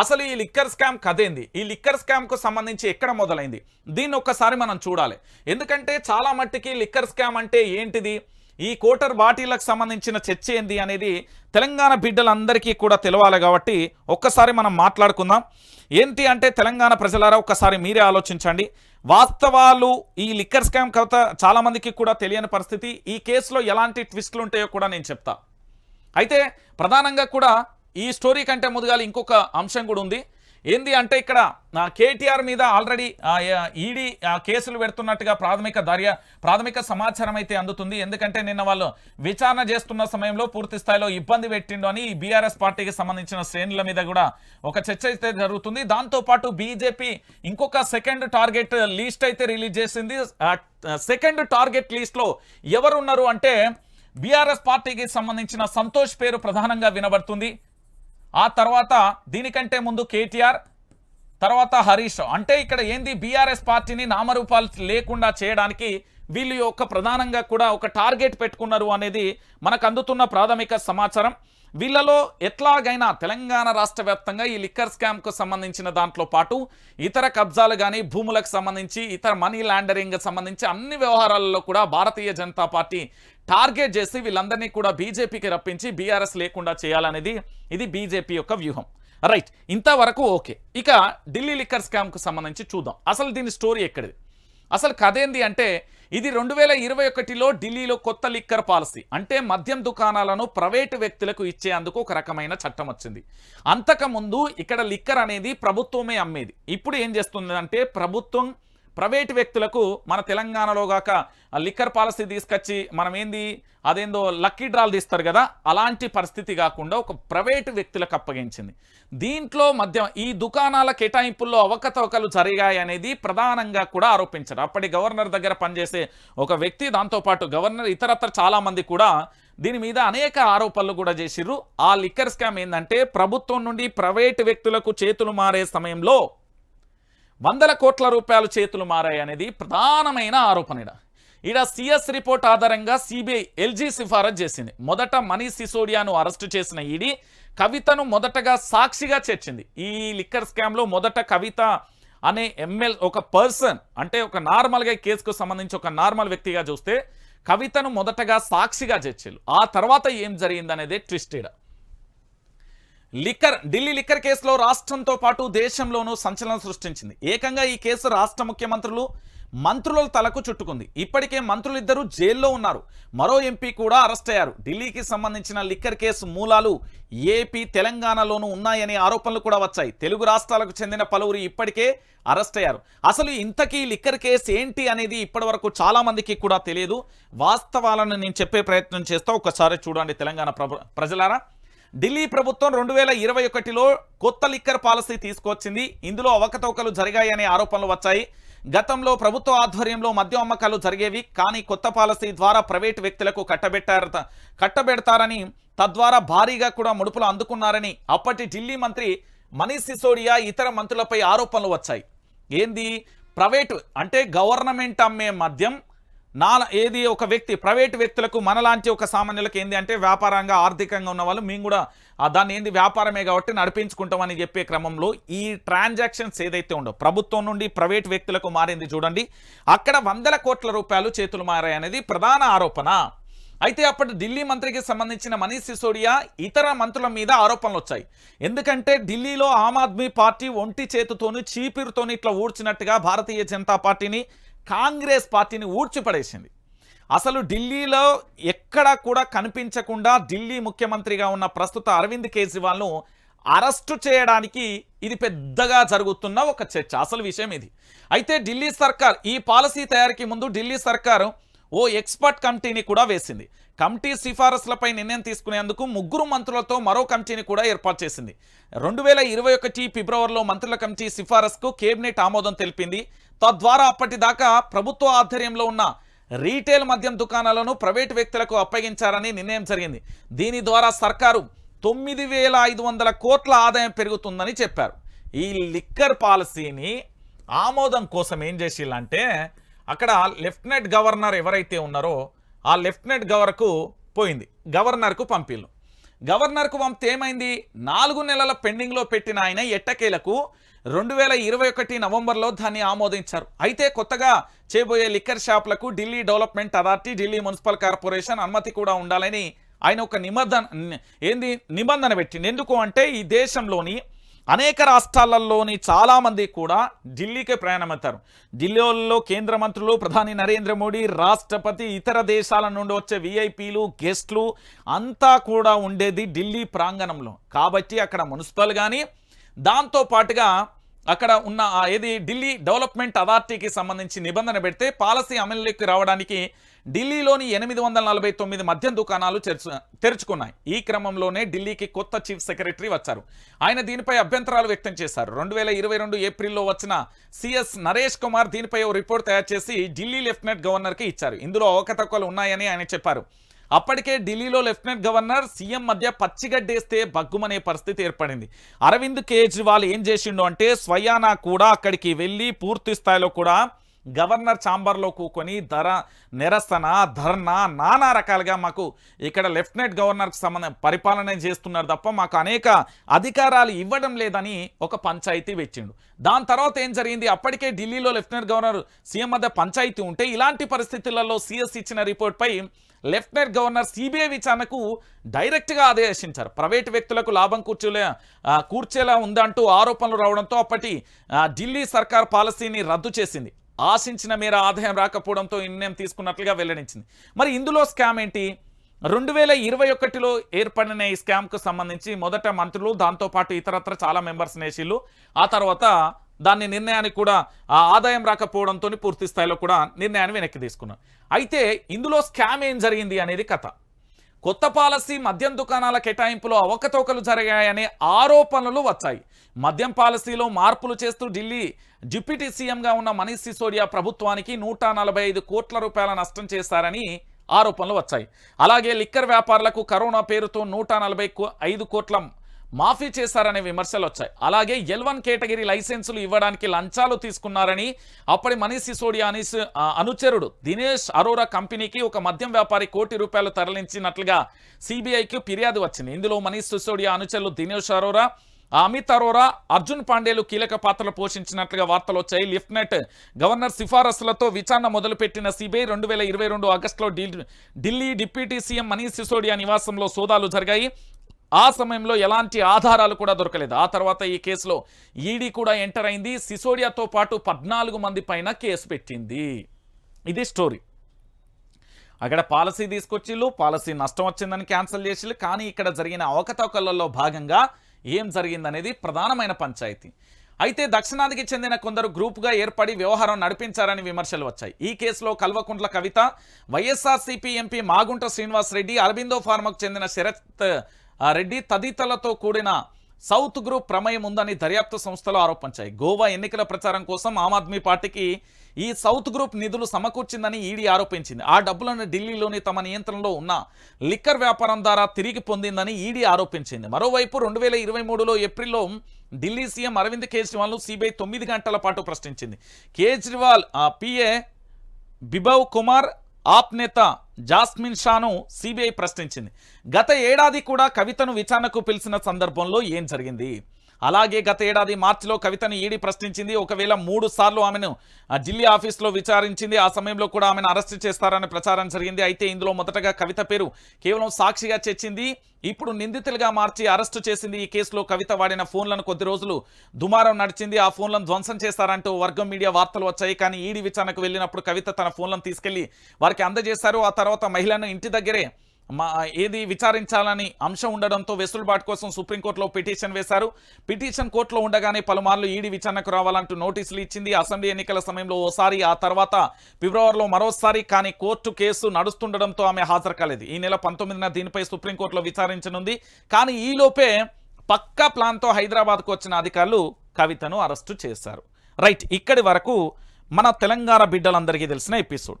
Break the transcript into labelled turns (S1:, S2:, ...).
S1: అసలు ఈ liquor scam కదేంది ఈ లిక్కర్ స్కామ్కు సంబంధించి ఎక్కడ మొదలైంది? దీన్ని ఒక్కసారి మనం చూడాలి. ఎందుకంటే చాలా మట్టికి లిక్కర్ స్కామ్ అంటే ఏంటిది? ఈ కోటర్ బాటిళ్ళకు సంబంధించిన చర్చ ఏంది అనేది తెలంగాణ బిడ్డలందరికీ కూడా తెలవాలి కాబట్టి ఒక్కసారి మనం మాట్లాడుకుందాం. ఏంటి అంటే తెలంగాణ ప్రజలారా ఒక్కసారి మీరే ఆలోచించండి. వాస్తవాలు ఈ లిక్కర్ స్కామ్ కథ చాలామందికి కూడా తెలియని పరిస్థితి. ఈ కేసులో ఎలాంటి ట్విస్టులు ఉంటాయో కూడా నేను చెప్తా. అయితే ప్రధానంగా కూడా ఈ స్టోరీ కంటే ముందుగాలి ఇంకొక అంశం కూడా ఉంది. ఏంది అంటే ఇక్కడ కేటీఆర్ మీద ఆల్రెడీ ఈడీ కేసులు పెడుతున్నట్టుగా ప్రాథమిక దర్య ప్రాథమిక సమాచారం అయితే అందుతుంది. ఎందుకంటే నిన్న వాళ్ళు విచారణ చేస్తున్న సమయంలో పూర్తి స్థాయిలో ఇబ్బంది పెట్టిండు అని ఈ బీఆర్ఎస్ పార్టీకి సంబంధించిన శ్రేణుల మీద కూడా ఒక చర్చ అయితే జరుగుతుంది. దాంతోపాటు బీజేపీ ఇంకొక సెకండ్ టార్గెట్ లిస్ట్ అయితే రిలీజ్ చేసింది. సెకండ్ టార్గెట్ లిస్ట్లో ఎవరున్నారు అంటే బీఆర్ఎస్ పార్టీకి సంబంధించిన సంతోష్ పేరు ప్రధానంగా వినబడుతుంది. ఆ తర్వాత దీనికంటే ముందు కేటీఆర్ తర్వాత హరీష్. అంటే ఇక్కడ ఏంది? బీఆర్ఎస్ పార్టీని నామరూపాలు లేకుండా చేయడానికి వీళ్ళు యొక్క ప్రధానంగా కూడా ఒక టార్గెట్ పెట్టుకున్నారు అనేది మనకు అందుతున్న ప్రాథమిక సమాచారం. వీళ్ళలో ఎట్లాగైనా తెలంగాణ రాష్ట్ర వ్యాప్తంగా ఈ లిక్కర్ స్కామ్కు సంబంధించిన దాంట్లో పాటు ఇతర కబ్జాలు కానీ భూములకు సంబంధించి ఇతర మనీ లాండరింగ్ సంబంధించి అన్ని వ్యవహారాలలో కూడా భారతీయ జనతా పార్టీ టార్గెట్ చేసి వీళ్ళందరినీ కూడా బీజేపీకి రప్పించి బీఆర్ఎస్ లేకుండా చేయాలనేది ఇది బీజేపీ యొక్క వ్యూహం. రైట్. ఇంతవరకు ఓకే. ఇక ఢిల్లీ లిక్కర్ స్కామ్కు సంబంధించి చూద్దాం. అసలు దీని స్టోరీ ఎక్కడిది? అసలు కథ ఏంది అంటే ఇది రెండు వేల ఇరవై ఒకటిలో ఢిల్లీలో కొత్త లిక్కర్ పాలసీ అంటే మద్యం దుకాణాలను ప్రైవేటు వ్యక్తులకు ఇచ్చేందుకు ఒక రకమైన చట్టం వచ్చింది. అంతకుముందు ఇక్కడ లిక్కర్ అనేది ప్రభుత్వమే అమ్మేది. ఇప్పుడు ఏం చేస్తుంది అంటే ప్రభుత్వం ప్రైవేటు వ్యక్తులకు మన తెలంగాణలో గాక ఆ లిక్కర్ పాలసీ తీసుకొచ్చి మనం ఏంది అదేందో లక్కీ డ్రాలు తీస్తారు కదా? అలాంటి పరిస్థితి కాకుండా ఒక ప్రైవేటు వ్యక్తులకు అప్పగించింది. దీంట్లో మధ్య ఈ దుకాణాల కేటాయింపుల్లో అవకతవకలు జరిగాయి అనేది ప్రధానంగా కూడా ఆరోపించారు. అప్పటి గవర్నర్ దగ్గర పనిచేసే ఒక వ్యక్తి దాంతోపాటు గవర్నర్ ఇతరత్ర చాలామంది కూడా దీని మీద అనేక ఆరోపణలు కూడా చేసిర్రు. ఆ లిక్కర్ స్కామ్ ఏంటంటే ప్రభుత్వం నుండి ప్రైవేటు వ్యక్తులకు చేతులు మారే సమయంలో వందల కోట్ల రూపాయలు చేతులు మారాయి అనేది ప్రధానమైన ఆరోపణ ఈడ ఈడ సిఎస్ రిపోర్ట్ ఆధారంగా సిబిఐ ఎల్జీ సిఫారసు చేసింది. మొదట మనీష్ సిసోడియాను అరెస్టు చేసిన ఈడీ కవితను మొదటగా సాక్షిగా చేర్చింది. ఈ లిక్కర్ స్కామ్లో మొదట కవిత అనే ఎమ్మెల్ ఒక పర్సన్ అంటే ఒక నార్మల్గా కేసుకు సంబంధించి ఒక నార్మల్ వ్యక్తిగా చూస్తే కవితను మొదటగా సాక్షిగా చేర్చారు. ఆ తర్వాత ఏం జరిగిందనేదే ట్విస్ట్ లిక్కర్ ఢిల్లీ లిక్కర్ కేసులో రాష్ట్రంతో పాటు దేశంలోనూ సంచలనం సృష్టించింది. ఏకంగా ఈ కేసు రాష్ట్ర ముఖ్యమంత్రులు మంత్రుల తలకు చుట్టుకుంది. ఇప్పటికే మంత్రులిద్దరూ జైల్లో ఉన్నారు. మరో ఎంపీ కూడా అరెస్ట్ అయ్యారు. ఢిల్లీకి సంబంధించిన లిక్కర్ కేసు మూలాలు ఏపీ తెలంగాణలోనూ ఉన్నాయనే ఆరోపణలు కూడా వచ్చాయి. తెలుగు రాష్ట్రాలకు చెందిన పలువురు ఇప్పటికే అరెస్ట్ అయ్యారు. అసలు ఇంతకీ లిక్కర్ కేసు ఏంటి అనేది ఇప్పటివరకు చాలామందికి కూడా తెలియదు. వాస్తవాలను నేను చెప్పే ప్రయత్నం చేస్తా. ఒకసారి చూడండి తెలంగాణ ప్రజలారా. ఢిల్లీ ప్రభుత్వం రెండు వేల ఇరవై ఒకటిలో కొత్త లిక్కర్ పాలసీ తీసుకొచ్చింది. ఇందులో అవకతవకలు జరిగాయనే ఆరోపణలు వచ్చాయి. గతంలో ప్రభుత్వ ఆధ్వర్యంలో మద్యం అమ్మకాలు జరిగేవి కానీ కొత్త పాలసీ ద్వారా ప్రైవేటు వ్యక్తులకు కట్టబెట్టారు కట్టబెడతారని తద్వారా భారీగా కూడా ముడుపులు అందుకున్నారని అప్పటి ఢిల్లీ మంత్రి మనీష్ సిసోడియా ఇతర మంత్రులపై ఆరోపణలు వచ్చాయి. ఏంది? ప్రైవేటు అంటే గవర్నమెంట్ అమ్మే మద్యం నా ఏది ఒక వ్యక్తి ప్రైవేట్ వ్యక్తులకు మనలాంటి ఒక సామాన్యులకు ఏంది అంటే వ్యాపారంగా ఆర్థికంగా ఉన్న వాళ్ళు మేము కూడా దాన్ని ఏంది వ్యాపారమే కాబట్టి నడిపించుకుంటామని చెప్పే క్రమంలో ఈ ట్రాన్సాక్షన్స్ ఏదైతే ఉండో ప్రభుత్వం నుండి ప్రైవేట్ వ్యక్తులకు మారింది చూడండి. అక్కడ వందల కోట్ల రూపాయలు చేతులు మారాయనేది ప్రధాన ఆరోపణ. అయితే అప్పటి ఢిల్లీ మంత్రికి సంబంధించిన మనీష్ సిసోడియా ఇతర మంత్రుల మీద ఆరోపణలు వచ్చాయి. ఎందుకంటే ఢిల్లీలో ఆమ్ ఆద్మీ పార్టీ ఒంటి చేతితోని చీపిరితోని ఇట్లా ఊడ్చినట్టుగా భారతీయ జనతా పార్టీని కాంగ్రెస్ పార్టీని ఊడ్చిపడేసింది. అసలు ఢిల్లీలో ఎక్కడా కూడా కనిపించకుండా ఢిల్లీ ముఖ్యమంత్రిగా ఉన్న ప్రస్తుత అరవింద్ కేజ్రీవాల్ను అరెస్టు చేయడానికి ఇది పెద్దగా జరుగుతున్న ఒక చర్చ అసలు విషయం ఇది. అయితే ఢిల్లీ సర్కార్ ఈ పాలసీ తయారీకి ముందు ఢిల్లీ సర్కారు ఓ ఎక్స్పర్ట్ కమిటీని కూడా వేసింది. కమిటీ సిఫారసులపై నిర్ణయం తీసుకునేందుకు ముగ్గురు మంత్రులతో మరో కమిటీని కూడా ఏర్పాటు చేసింది. రెండు వేల ఇరవై ఒకటి ఫిబ్రవరిలో మంత్రుల కమిటీ సిఫారసుకు కేబినెట్ ఆమోదం తెలిపింది. తద్వారా అప్పటిదాకా ప్రభుత్వ ఆధ్వర్యంలో ఉన్న రీటైల్ మద్యం దుకాణాలను ప్రైవేటు వ్యక్తులకు అప్పగించారని నిర్ణయం జరిగింది. దీని ద్వారా సర్కారు తొమ్మిది వేల ఐదు వందల కోట్ల ఆదాయం పెరుగుతుందని చెప్పారు. ఈ లిక్కర్ పాలసీని ఆమోదం కోసం ఏం చేసిల్లంటే అక్కడ లెఫ్టినెంట్ గవర్నర్ ఎవరైతే ఉన్నారో ఆ లెఫ్టినెంట్ గవర్నర్కు పోయింది. గవర్నర్కు పంపిల్లు గవర్నర్కు పంపితే ఏమైంది నాలుగు నెలల పెండింగ్లో పెట్టిన ఆయన ఎట్టకేలకు రెండు వేల ఇరవై ఒకటి నవంబర్లో దాన్ని ఆమోదించారు. అయితే కొత్తగా చేయబోయే లిక్కర్ షాపులకు Delhi development authority Delhi municipal corporation అనుమతి కూడా ఉండాలని ఆయన ఒక నిబంధన ఏంది? నిబంధన పెట్టింది. ఎందుకు అంటే ఈ దేశంలోని అనేక రాష్ట్రాలలోని చాలామంది కూడా ఢిల్లీకే ప్రయాణమవుతారు. ఢిల్లీలో కేంద్ర మంత్రులు ప్రధాని నరేంద్ర మోడీ రాష్ట్రపతి ఇతర దేశాల నుండి వచ్చే విఐపీలు గెస్ట్లు అంతా కూడా ఉండేది ఢిల్లీ ప్రాంగణంలో. కాబట్టి అక్కడ మున్సిపల్ కానీ దాంతో పాటుగా అక్కడ ఉన్న ఏది ఢిల్లీ డెవలప్మెంట్ అథారిటీకి సంబంధించి నిబంధన పెడితే పాలసీ అమలులోకి రావడానికి ఢిల్లీలోని ఎనిమిది వందల నలభై తొమ్మిది మద్యం దుకాణాలు తెరుచుకున్నాయి. ఈ క్రమంలోనే ఢిల్లీకి కొత్త చీఫ్ సెక్రటరీ వచ్చారు. ఆయన దీనిపై అభ్యంతరాలు వ్యక్తం చేశారు. రెండు వేల ఇరవై రెండు ఏప్రిల్లో వచ్చిన సిఎస్ నరేష్ కుమార్ దీనిపై ఓ రిపోర్ట్ తయారు చేసి ఢిల్లీ లెఫ్టినెంట్ గవర్నర్కి ఇచ్చారు. ఇందులో అవకతవకలు ఉన్నాయని ఆయన చెప్పారు. అప్పటికే ఢిల్లీలో లెఫ్టినెంట్ గవర్నర్ సీఎం మధ్య పచ్చిగడ్డేస్తే బగ్గుమనే పరిస్థితి ఏర్పడింది. అరవింద్ కేజ్రీవాల్ ఏం చేసిండు అంటే స్వయానా కూడా అక్కడికి వెళ్ళి పూర్తి స్థాయిలో కూడా గవర్నర్ ఛాంబర్లో కూకొని ధర నిరసన ధర్నా నానా రకాలుగా మాకు ఇక్కడ లెఫ్టినెంట్ గవర్నర్కి సంబంధం పరిపాలన చేస్తున్నారు తప్ప మాకు అనేక అధికారాలు ఇవ్వడం లేదని ఒక పంచాయతీ వెచ్చిండు దాని తర్వాత ఏం జరిగింది? అప్పటికే ఢిల్లీలో లెఫ్టినెంట్ గవర్నర్ సీఎం మధ్య పంచాయతీ ఉంటే ఇలాంటి పరిస్థితులలో సీఎస్ ఇచ్చిన రిపోర్ట్పై లెఫ్టినెంట్ గవర్నర్ సిబిఐ విచారణకు డైరెక్ట్గా ఆదేశించారు. ప్రైవేటు వ్యక్తులకు లాభం కూర్చోలే కూర్చేలా ఉందంటూ ఆరోపణలు రావడంతో అప్పటి ఢిల్లీ సర్కార్ పాలసీని రద్దు చేసింది. ఆశించిన మేర ఆదాయం రాకపోవడంతో నిర్ణయం తీసుకున్నట్లుగా వెల్లడించింది. మరి ఇందులో స్కామ్ ఏంటి? రెండు వేల ఇరవై ఒకటిలో ఏర్పడిన ఈ స్కామ్కు సంబంధించి మొదట మంత్రులు దాంతోపాటు ఇతరత్ర చాలా మెంబర్స్ నేషిళ్ళు ఆ తర్వాత దాన్ని నిర్ణయానికి కూడా ఆ ఆదాయం రాకపోవడంతో పూర్తి స్థాయిలో కూడా నిర్ణయాన్ని వెనక్కి తీసుకున్నారు. అయితే ఇందులో స్కామ్ ఏం జరిగింది అనేది కథ. కొత్త పాలసీ మద్యం దుకాణాల కేటాయింపులో అవకతవకలు జరిగాయనే ఆరోపణలు వచ్చాయి. మద్యం పాలసీలో మార్పులు చేస్తూ ఢిల్లీ డిప్యూటీ సీఎంగా ఉన్న మనీష్ సిసోడియా ప్రభుత్వానికి నూట నలభై ఐదు కోట్ల రూపాయల నష్టం చేశారని ఆరోపణలు వచ్చాయి. అలాగే లిక్కర్ వ్యాపారులకు కరోనా పేరుతో నూట నలభై ఐదు కోట్ల మాఫీ చేశారనే విమర్శలు వచ్చాయి. అలాగే ఎల్ వన్ కేటగిరీ లైసెన్సులు ఇవ్వడానికి లంచాలు తీసుకున్నారని అప్పటి మనీష్ సిసోడియా అనీస్ అనుచరుడు దినేష్ అరోరా కంపెనీకి ఒక మద్యం వ్యాపారి కోటి రూపాయలు తరలించినట్లుగా సిబిఐకి ఫిర్యాదు వచ్చింది. ఇందులో మనీష్ సిసోడియా అనుచరులు దినేష్ అరోరా అమిత్ అరోరా అర్జున్ పాండేలు కీలక పాత్రలు పోషించినట్లుగా వార్తలు వచ్చాయి. లిఫ్ట్నెట్ గవర్నర్ సిఫారసులతో విచారణ మొదలుపెట్టిన సిబిఐ రెండు వేల ఇరవై రెండు ఆగస్టులో ఢిల్లీ డిప్యూటీ సీఎం మనీష్ సిసోడియా నివాసంలో సోదాలు జరిగాయి. ఆ సమయంలో ఎలాంటి ఆధారాలు కూడా దొరకలేదు. ఆ తర్వాత ఈ కేసులో ఈడీ కూడా ఎంటర్ అయింది. సిసోడియాతో పాటు పద్నాలుగు మంది పైన కేసు పెట్టింది. ఇది స్టోరీ. అక్కడ పాలసీ తీసుకొచ్చిళ్ళు పాలసీ నష్టం వచ్చిందని క్యాన్సిల్ చేసిళ్ళు కానీ ఇక్కడ జరిగిన అవకతవకలలో భాగంగా ఏం జరిగిందనేది ప్రధానమైన పంచాయతీ. అయితే దక్షిణాదికి చెందిన కొందరు గ్రూప్గా ఏర్పడి వ్యవహారం నడిపించారని విమర్శలు వచ్చాయి. ఈ కేసులో కల్వకుంట్ల కవిత వైఎస్ఆర్సీపీ ఎంపీ మాగుంట శ్రీనివాస్ రెడ్డి అరబిందో ఫార్మకు చెందిన శరత్ రెడ్డి తదితరులతో కూడిన సౌత్ గ్రూప్ ప్రమేయం ఉందని దర్యాప్తు సంస్థలు ఆరోపించాయి. గోవా ఎన్నికల ప్రచారం కోసం ఆమ్ ఆద్మీ పార్టీకి ఈ సౌత్ గ్రూప్ నిధులు సమకూర్చిందని ఈడీ ఆరోపించింది. ఆ డబ్బులను ఢిల్లీలోని తమ నియంత్రణలో ఉన్న లిక్కర్ వ్యాపారం ద్వారా తిరిగి పొందిందని ఈడీ ఆరోపించింది. మరోవైపు రెండు వేల ఇరవై మూడులో ఏప్రిల్లో ఢిల్లీ సీఎం అరవింద్ కేజ్రీవాల్ను సిబిఐ తొమ్మిది గంటల పాటు ప్రశ్నించింది. కేజ్రీవాల్ ఆ పిఏ బిబవ్ కుమార్ ఆప్ నేత జాస్మిన్ షాను సిబిఐ ప్రశ్నించింది. గత ఏడాది కూడా కవితను విచారణకు పిలిచిన సందర్భంలో ఏం జరిగింది? అలాగే గత ఏడాది మార్చిలో కవితను ఈడీ ప్రశ్నించింది. ఒకవేళ మూడు సార్లు ఆమెను ఆ ఢిల్లీ ఆఫీస్లో విచారించింది. ఆ సమయంలో కూడా ఆమెను అరెస్ట్ చేస్తారనే ప్రచారం జరిగింది. అయితే ఇందులో మొదటగా కవిత పేరు కేవలం సాక్షిగా చేర్చింది. ఇప్పుడు నిందితులుగా మార్చి అరెస్టు చేసింది ఈ కేసులో కవిత. వాడిన ఫోన్లను కొద్ది రోజులు దుమారం నడిచింది. ఆ ఫోన్లను ధ్వంసం చేస్తారంటూ వర్గం మీడియా వార్తలు వచ్చాయి. కానీ ఈడీ విచారణకు వెళ్ళినప్పుడు కవిత తన ఫోన్లను తీసుకెళ్ళి వారికి అందజేశారు. ఆ తర్వాత మహిళను ఇంటి దగ్గరే మా ఏది విచారించాలని అంశం ఉండడంతో వెసులుబాటు కోసం సుప్రీంకోర్టులో పిటిషన్ వేశారు. పిటిషన్ కోర్టులో ఉండగానే పలుమార్లు ఈడీ విచారణకు రావాలంటూ నోటీసులు ఇచ్చింది. అసెంబ్లీ ఎన్నికల సమయంలో ఓసారి ఆ తర్వాత ఫిబ్రవరిలో మరోసారి కానీ కోర్టు కేసు నడుస్తుండడంతో ఆమె హాజరు కాలేదు. ఈ నెల పంతొమ్మిదిన దీనిపై సుప్రీంకోర్టులో విచారించనుంది. కానీ ఈలోపే పక్కా ప్లాన్తో హైదరాబాద్కు వచ్చిన అధికారులు కవితను అరెస్టు చేశారు. రైట్ ఇక్కడి వరకు మన తెలంగాణ బిడ్డలందరికీ తెలిసిన ఎపిసోడ్.